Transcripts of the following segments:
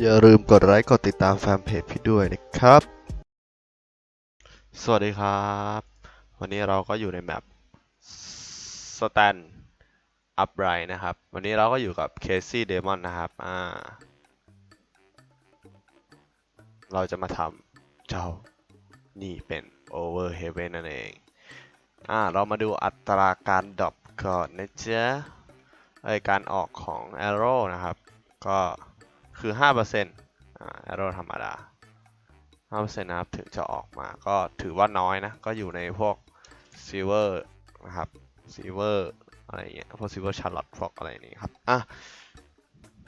อย่าลืมกดไลค์กดติดตามแฟนเพจพี่ด้วยนะครับ สวัสดีครับ วันนี้เราก็อยู่ในแมป Stand Upright นะครับ วันนี้เราก็อยู่กับ Casey Demon นะครับอ่าเราจะมาทำเจ้านี่เป็น Over Heaven นั่นเองอ่าเรามาดูอัตราการดรอปก่อนนะจ๊ะไอการออกของ Arrow นะครับ ก็ คือ5%อ่า Arrow ธรรมดา5%นะครับถึงจะออกมาก็ถือว่าน้อยนะ ก็อยู่ในพวก Silver นะครับ Silver อะไรเงี้ยพวก Silver Charlotte พวกอะไรนี้ครับอะ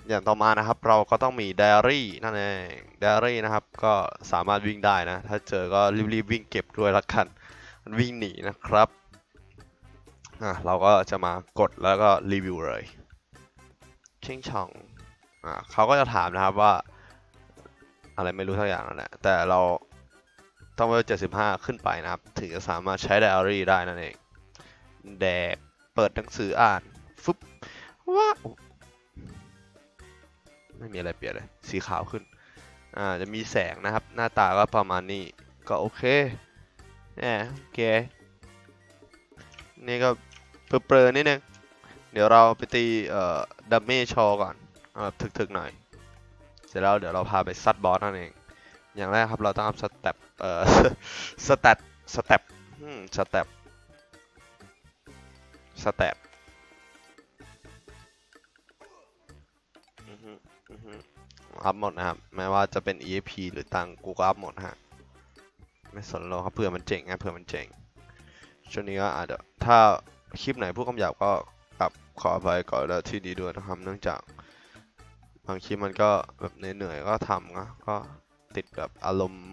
อย่างต่อมานะครับเราก็ต้องมี Diary นั่นเอง Diary นะครับก็สามารถวิ่งได้นะ ถ้าเจอก็รีบๆวิ่งเก็บด้วยละกันมันวิ่งหนีนะครับอะเราก็จะมากดแล้วก็รีวิวเลยชิงช่อง อ่าเขาก็จะถามนะครับว่า อะไรไม่รู้ทักอย่างนั่นแหละแต่เราต้องไป75 ขึ้นไปนะครับ ถึงจะสามารถใช้ไดอารี่ได้นั่นเอง แดกเปิดหนังสืออ่านฟึบว้าไม่มีอะไรเปลี่ยนเลย สีขาวขึ้น อ่า จะมีแสงนะครับ หน้าตาก็ประมาณนี้ ก็โอเคแหมโอเค นี่ก็เปรอๆนิดนึง เดี๋ยวเราไปตี เอ่อ ดัมเมชอก่อน แบบถึกๆหน่อย เสร็จแล้วเดี๋ยวเราพาไปซัดบอสนั่นเอง อย่างแรกครับเราต้องอัพสเต็ปเอ่อสเตตสเต็ปอืมสเต็ปสเต็ปอัพหมดนะครับแม้ว่าจะเป็น EAP หรือตังกูก็อัพหมดฮะไม่สนหรอกครับเผื่อมันเจ๋งไงเผื่อมันเจ๋งช่วงนี้ก็อาจจะถ้าคลิปไหนพูดคำหยาบก็กลับขออภัยก่อนแล้วที่ดีด้วยนะครับเนื่องจาก บางคลิปมันก็แบบเหนื่อยๆก็ทำนะก็ติดแบบอารมณ์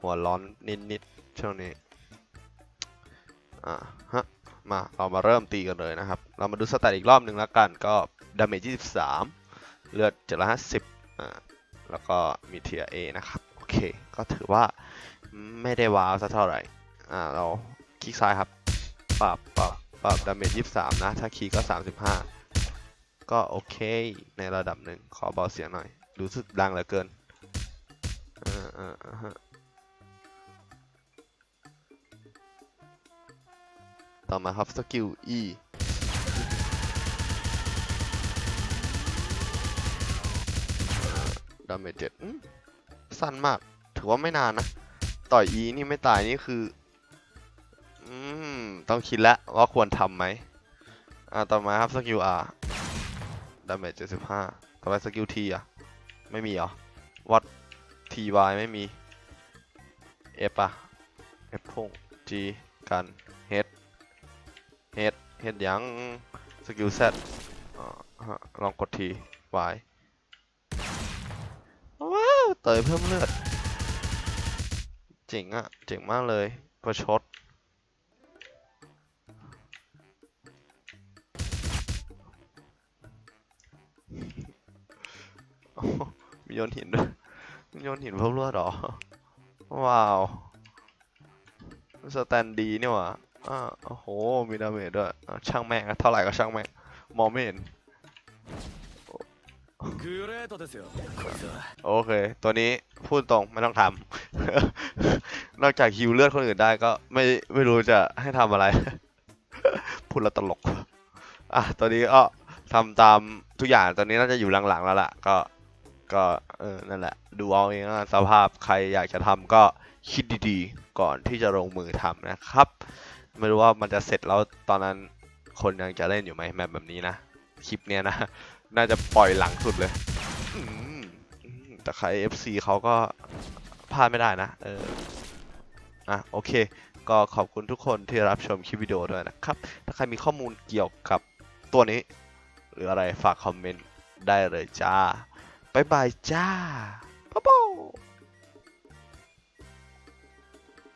หัวร้อนนิดๆช่วงนี้อ่าฮะมาเรามาเริ่มตีกันเลยนะครับ เรามาดูสแตทอีกรอบหนึ่งแล้วกันก็ดาเมจ23 เลือด750อ่าแล้วก็มีเทียเอนะครับ โอเค ก็ถือว่าไม่ได้ว้าวสักเท่าไหร่อ่าเราคลิกซ้ายครับปรับปรับปรับดาเมจ23 นะ ถ้าคีก็ 35 ก็โอเคในระดับหนึ่งขอเบาเสียงหน่อย รู้สึกดังเหลือเกินอ่าอ่าอ่าฮะต่อมาครับสกิล E ดาเมจเจ็ดสั้นมาก ถือว่าไม่นานนะ ต่อย E นี่ไม่ตายนี่คืออืมต้องคิดแล้วว่าควรทำไหมอ่าต่อมาครับสกิล R ดาเมจ75ต่อไปสกิล T อะ ไม่มีเหรอ วัด TY ไม่มี F อะ F พุ่ง G กัน H H H ยังสกิล Z อ่าฮะลองกด T Y ว้าว เตยเพิ่มเลือด เจ๋งอะเจ๋งมากเลย ประชด มีโยนหินด้วยมีโยนหินเพิ่มเลือดหรอ ว้าว สแตนดีนี่หว่าอ่าโอ้โห มีดาเมจด้วย ช่างแม่งเท่าไหร่ก็ช่างแม่ง มองไมเมนโอเค ตัวนี้พูดตรงไม่ต้องทำ นอกจากฮิวเลือดคนอื่นได้ก็ไม่ไม่รู้จะให้ทำอะไร พูดแล้วตลก อะตัวนี้ก็ทำตามทุกอย่าง ตอนนี้น่าจะอยู่หลังๆแล้วล่ะ ก็ ก็เออนั่นแหละ ดูเอาเองแล้วกันสภาพใครอยากจะทำก็คิดดีๆ ก่อนที่จะลงมือทำนะครับ ไม่รู้ว่ามันจะเสร็จแล้วตอนนั้นคนยังจะเล่นอยู่ไหมแบบแบบนี้นะ คลิปเนี้ยนะ น่าจะปล่อยหลังสุดเลยแต่ใคร FC เขาก็พลาดไม่ได้นะ เออ อะ โอเค ก็ขอบคุณทุกคนที่รับชมคลิปวิดีโอด้วยนะครับ ถ้าใครมีข้อมูลเกี่ยวกับตัวนี้ หรืออะไรฝากคอมเมนต์ได้เลยจ้า บายบายจ้าป๊าป๊า